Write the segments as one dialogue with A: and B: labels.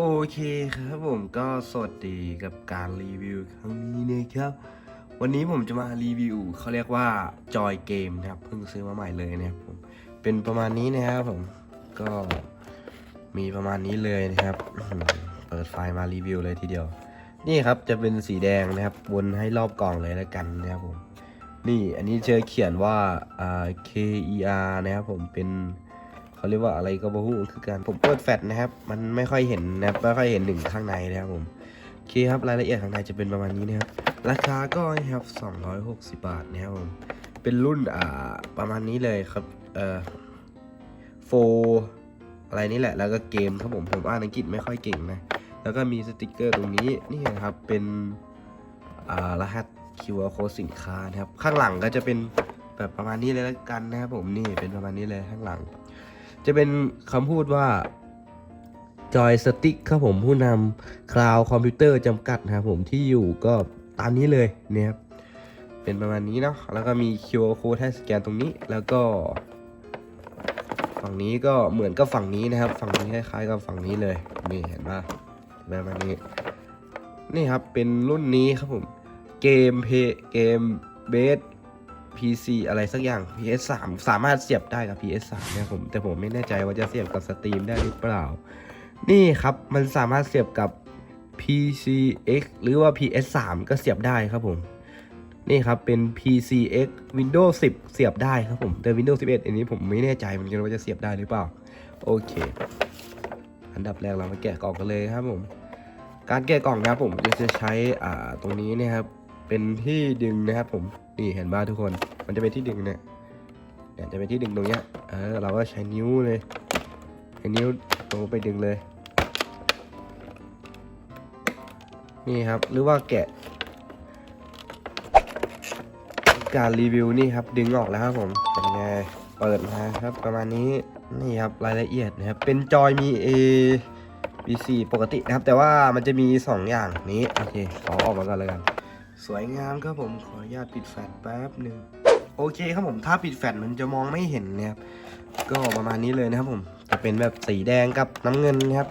A: โอเคครับผมก็สวัสดีกับการรีวิวครั้งนี้นะครับ วันนี้ผมจะมารีวิวเขาเรียกว่าจอยเกมนะครับเพิ่งซื้อมาใหม่เลยนะครับผมเป็นประมาณนี้นะครับผมก็มีประมาณนี้เลยนะครับเปิดไฟล์มารีวิวเลยทีเดียว นี่ครับจะเป็นสีแดงนะครับวนให้รอบกล่องเลยแล้วกันนะครับผมนี่อันนี้เจอเขียนว่าอ่า K E R นะครับผมเป็น เขาเรียกว่าอะไรก็บ่ฮู้คือการผมเปิดแฟลชนะครับ มันไม่ค่อยเห็นนะครับไม่ค่อยเห็นหนึ่งข้างในนะครับผมโอเคครับรายละเอียดข้างในจะเป็นประมาณนี้นะครับราคาก็นะครับ 260 บาทนะครับผมเป็นรุ่นอ่าประมาณนี้เลยครับเอ่อโฟอะไรนี่แหละ แล้วก็เกมครับผมผมอ่านอังกฤษไม่ค่อยเก่งนะ แล้วก็มีสติกเกอร์ตรงนี้นี่นะครับเป็นอ่ารหัส QR code สินค้านะครับ ข้างหลังก็จะเป็นแบบประมาณนี้เลยแล้วกันนะครับผมนี่เป็นประมาณนี้เลยข้างหลัง จะเป็นคำพูดว่าจอยสติ๊กครับผมผู้นำคลาวคอมพิวเตอร์จำกัดนะครับผมที่อยู่ก็ตามนี้เลยนะครับเป็นประมาณนี้เนาะแล้วก็มี QR code ให้สแกนตรงนี้แล้วก็ ฝั่งนี้ก็เหมือนกับฝั่งนี้นะครับ ฝั่งนี้คล้ายๆกับฝั่งนี้เลยนี่เห็นปะแบบมาณนี้นี่ครับเป็นรุ่นนี้ครับผมเกมเพเกมเบส PC อะไรสักอย่าง PS3 สามารถเสียบได้กับ PS3 นะครับผมแต่ผมไม่แน่ใจว่าจะเสียบกับสตรีมได้หรือเปล่า นี่ครับมันสามารถเสียบกับ PCX หรือว่า PS3 ก็เสียบได้ครับผม นี่ครับเป็น PCX Windows 10 เสียบได้ครับผมแต่ Windows 11 อันนี้ผมไม่แน่ใจเหมือนกันว่าจะเสียบได้หรือเปล่า โอเค อันดับแรกเรามาแกะกล่องกันเลยครับผม การแกะกล่องนะครับผมจะใช้อ่าตรงนี้นะครับ เป็นที่ดึงนะครับผมนี่เห็นบ้าทุกคน มันจะเป็นที่ดึงเนี่ยเนี่ยจะเป็นที่ดึงตรงเนี้ยเออเราก็ใช้นิ้วเลยใช้นิ้วตรงไปดึงเลย นี่ครับหรือว่าแกะ การรีวิวนี่ครับดึงออกแล้วครับผมเป็นไงเปิดมาครับประมาณนี้นี่ครับรายละเอียดนะครับเป็นจอยมี A B4 ปกตินะครับ แต่ว่ามันจะมี 2 อย่างนี้ โอเคขอออกมาก่อนเลยกัน สวยงามครับผมขออนุญาตปิดแฟลชแป๊บหนึ่งโอเคครับผมถ้าปิดแฟลชมันจะมองไม่เห็นนะครับก็ประมาณนี้เลยนะครับผมจะเป็นแบบสีแดงกับน้ำเงินนะครับ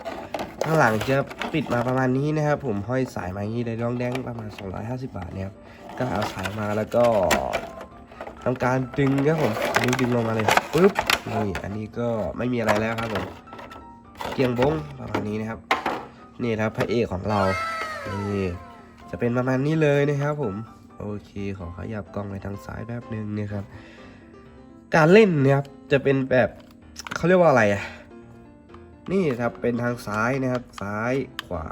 A: ข้างหลังจะปิดมาประมาณนี้นะครับ ผมห้อยสายมาอย่างนี้เลยร้องแดงประมาณ 250 บาทนะครับก็เอาสายมาแล้วก็ทำการดึงครับผมดึงดึงลงมาเลยปุ๊บนี่อันนี้ก็ไม่มีอะไรแล้วครับผมเกียงบงประมาณนี้นะครับ นี่ครับพระเอกของเรานี่ จะเป็นประมาณนี้เลยนะครับผม โอเค ขอขยับกล้องไปทางซ้ายแป๊บนึงนะครับ การเล่นเนี่ยครับจะเป็นแบบเขาเรียกว่าอะไรอะนี่ครับเป็นทางซ้ายนะครับ ซ้ายขวา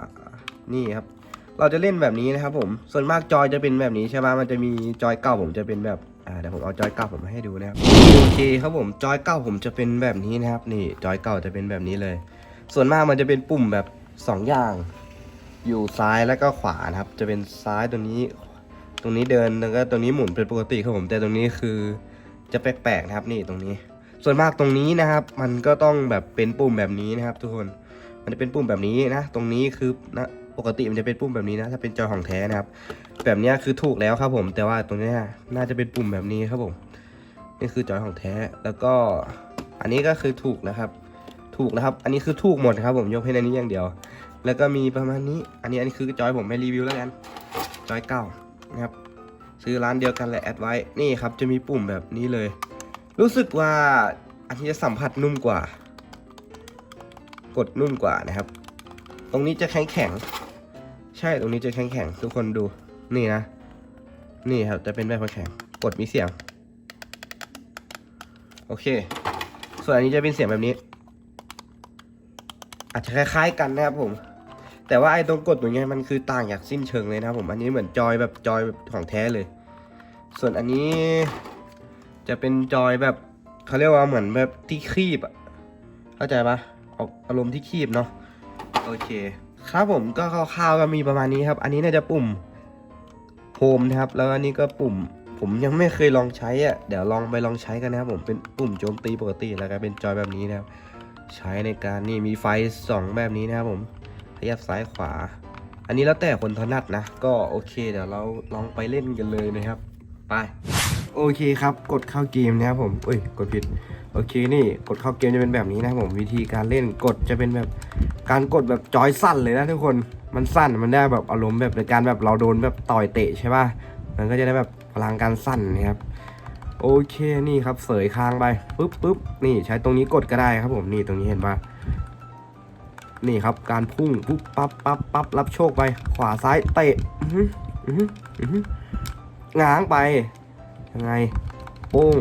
A: นี่ครับเราจะเล่นแบบนี้นะครับ ผม ส่วนมากจอยจะเป็นแบบนี้ใช่ไหมมันจะมีจอยเก่าผมจะเป็นแบบ อ่า เดี๋ยวผมเอาจอยเก่าผมมาให้ดูนะครับ โอเคครับผม จอยเก่าผมจะเป็นแบบนี้นะครับ นี่ จอยเก่าจะเป็นแบบนี้เลย ส่วนมากมันจะเป็นปุ่มแบบสองอย่าง อยู่ซ้ายแล้วก็ขวานะครับ จะเป็นซ้ายตรงนี้ ตรงนี้เดินแล้วก็ตรงนี้หมุนเป็นปกติครับผม แต่ตรงนี้คือจะแปลกๆนะครับนี่ตรงนี้ ส่วนมากตรงนี้นะครับ มันก็ต้องแบบเป็นปุ่มแบบนี้นะครับ ทุกคน มันจะเป็นปุ่มแบบนี้นะ ตรงนี้คือนะปกติมันจะเป็นปุ่มแบบนี้นะ ถ้าเป็นจอของแท้นะครับ แบบนี้คือถูกแล้วครับผม แต่ว่าตรงนี้น่าจะเป็นปุ่มแบบนี้ครับผม นี่คือจอยของแท้ แล้วก็อันนี้ก็คือถูกนะครับ ถูกนะครับ อันนี้คือถูกหมดครับผม ยกให้ในนี้อย่างเดียว แล้วก็มีประมาณนี้ อันนี้อันนี้คือจอยผมไม่รีวิวแล้วกัน จอยเก่านะครับ ซื้อร้านเดียวกันแหละแอดไว้ นี่ครับจะมีปุ่มแบบนี้เลย รู้สึกว่าอันนี้จะสัมผัสนุ่มกว่า กดนุ่มกว่านะครับ ตรงนี้จะแข็งแข็ง ใช่ตรงนี้จะแข็งแข็งทุกคนดู นี่นะ นี่ครับจะเป็นแบบแข็ง กดมีเสียง โอเค ส่วนอันนี้จะเป็นเสียงแบบนี้อาจจะคล้ายๆกันนะครับผม แต่ว่าไอ้ตรงกดตรงเนี้ยมันคือต่างจากสิ้นเชิงเลยนะครับผมอันนี้เหมือนจอยแบบจอยแบบของแท้เลย ส่วนอันนี้ จะเป็นจอยแบบเขาเรียกว่าเหมือนแบบที่คีบอะเข้าใจปะออกอารมณ์ที่คีบเนาะโอเค ครับผมก็คร่าวๆก็มีประมาณนี้ครับ อันนี้น่าจะปุ่มโฮมนะครับ แล้วอันนี้ก็ปุ่ม ผมยังไม่เคยลองใช้อะเดี๋ยวลองไปลองใช้กันนะครับผมเป็นปุ่มโจมตีปกติแล้วก็เป็นจอยแบบนี้นะครับ ใช้ในการนี่มีไฟสองแบบนี้นะครับผม ขยับซ้ายขวา อันนี้แล้วแต่คนถนัดนะ ก็โอเคเดี๋ยวเราลองไปเล่นกันเลยนะครับ ไป โอเคครับ กดเข้าเกมนะครับผมเอ้ย กดผิด โอเคนี่กดเข้าเกมจะเป็นแบบนี้นะครับผมวิธีการเล่นกดจะเป็นแบบการกดแบบจอยสั้นเลยนะทุกคน มันสั้นมันได้แบบอารมณ์แบบในการแบบเราโดนแบบต่อยเตะใช่ป่ะ มันก็จะได้แบบพลังการสั้นนะครับโอเคนี่ครับเสยคางไปปุ๊บปุ๊บนี่ใช้ตรงนี้กดก็ได้ครับผมนี่ตรงนี้เห็นปะ นี่ครับ การพุ่งปุ๊บปั๊บปั๊บปั๊บรับโชคไป ขวาซ้ายเตะอื้อหืออื้อหืออื้อหือง้างไปยังไงโป้ง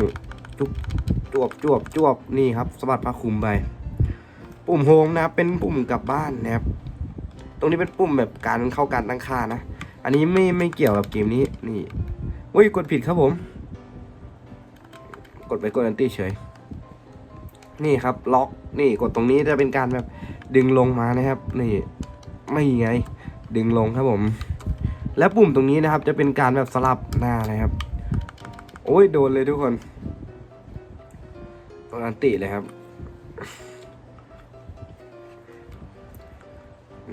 A: จุบจวบจวบจวบนี่ครับสะบัดผ้าคลุมไป ปุ่มโฮมนะครับเป็นปุ่มกลับบ้านนะครับตรงนี้เป็นปุ่มแบบการเข้าการตั้งค่านะ อันนี้ไม่ไม่เกี่ยวกับเกมนี้นี่อุ้ยกดผิดครับผม กดไปกดอันตี้เฉย นี่ครับล็อกนี่กดตรงนี้จะเป็นการแบบ ดึงลงมานะครับ นี่ไม่ไง ดึงลงครับผม และปุ่มตรงนี้นะครับ จะเป็นการแบบสลับหน้านะครับ โอ้ยโดนเลยทุกคนกดอันติเลยครับ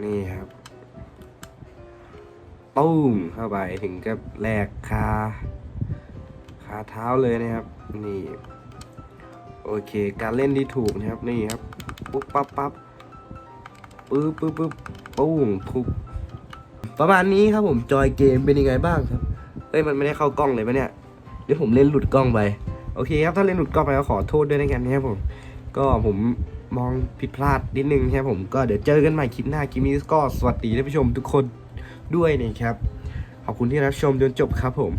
A: นี่ครับตุ้มเข้าไปถึงกับแหลกคาขาเท้าเลยนะครับ นี่ โอเค การเล่นที่ถูกนะครับ นี่ครับ ปุ๊บปั๊บปั๊บ ปึ๊บปึ๊บปึ๊บปุ้งทุบประมาณนี้ครับผมจอยเกมเป็นยังไงบ้างครับเอ้ยมันไม่ได้เข้ากล้องเลยปะเนี่ยเดี๋ยวผมเล่นหลุดกล้องไปโอเคครับถ้าเล่นหลุดกล้องไปก็ขอโทษด้วยนะกันนะครับผมก็ผมมองผิดพลาดนิดนึงครับผมก็เดี๋ยวเจอกันใหม่คลิปหน้าคลิปนี้ก็สวัสดีท่านผู้ชมทุกคนด้วยนะครับขอบคุณที่รับชมจนจบครับผม